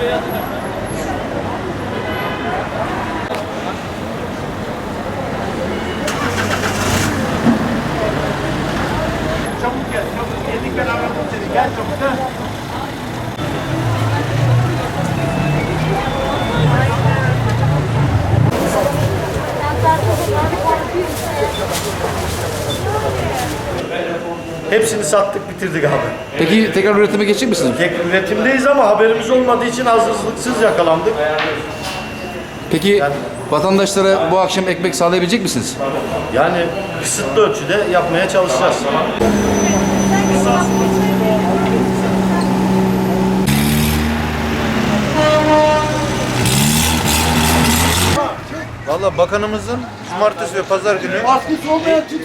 Çabuk gel, çabuk. Geldik beraber bu seni. Gel çabuk. Ha? Hepsini sattık bitirdik abi. Peki tekrar üretime geçecek misiniz? Tek üretimdeyiz ama haberimiz olmadığı için hazırlıksız yakalandık. Peki vatandaşlara bu akşam ekmek sağlayabilecek misiniz? Yani kısıtlı ölçüde yapmaya çalışacağız. Valla bakanımızın cumartesi ve pazar günü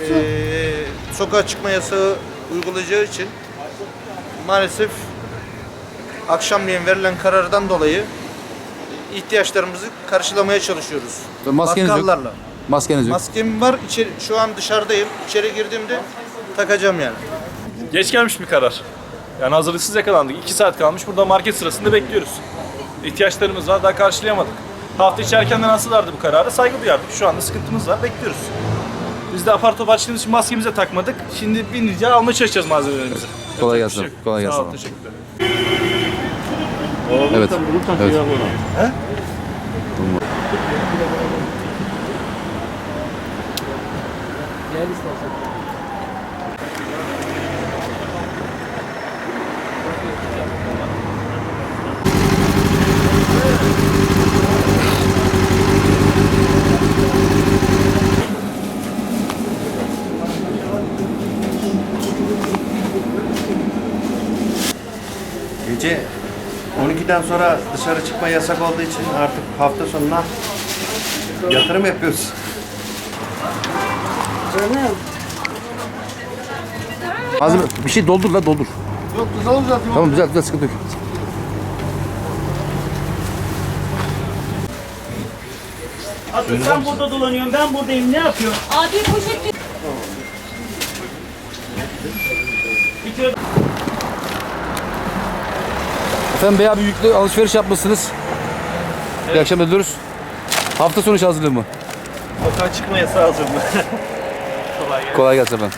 eee, sokağa çıkma yasağı uygulayacağı için maalesef akşamleyin verilen karardan dolayı ihtiyaçlarımızı karşılamaya çalışıyoruz. Maskeniz yok. Bakkallarla. Maskeniz yok. Maskem var. içeri, şu an dışarıdayım. İçeri girdiğimde takacağım yani. Geç gelmiş bir karar. Yani hazırlıksız yakalandık. 2 saat kalmış. Burada market sırasında bekliyoruz. İhtiyaçlarımız var. Daha karşılayamadık. Hafta içi erkenden alsalardı bu kararı saygı duyardık. Şu anda sıkıntımız var. Bekliyoruz. Biz de apar topar açtığımız için maskemizi de takmadık. Şimdi bin rica almaya çalışacağız malzemelerimizi. Kolay gelsin. yok. Kolay gelsin. Sağ ol, teşekkürler. Evet. evet. Gece 12'den sonra dışarı çıkma yasak olduğu için artık hafta sonuna yatırım yapıyoruz. Malzeme bir şey doldur la doldur. Yok düzelt Tamam düzelt düzelt sıkıntı yok. Asıl sen burada dolanıyorsun, ben buradayım. Ne yapıyorsun? Abi poşet Efendim Bey abi yüklü alışveriş yapmışsınız. İyi akşamlar diliyoruz. Hafta sonu hazırlığı mı? Sokağa çıkma yasağı hazırlığı. Kolay gelsin efendim.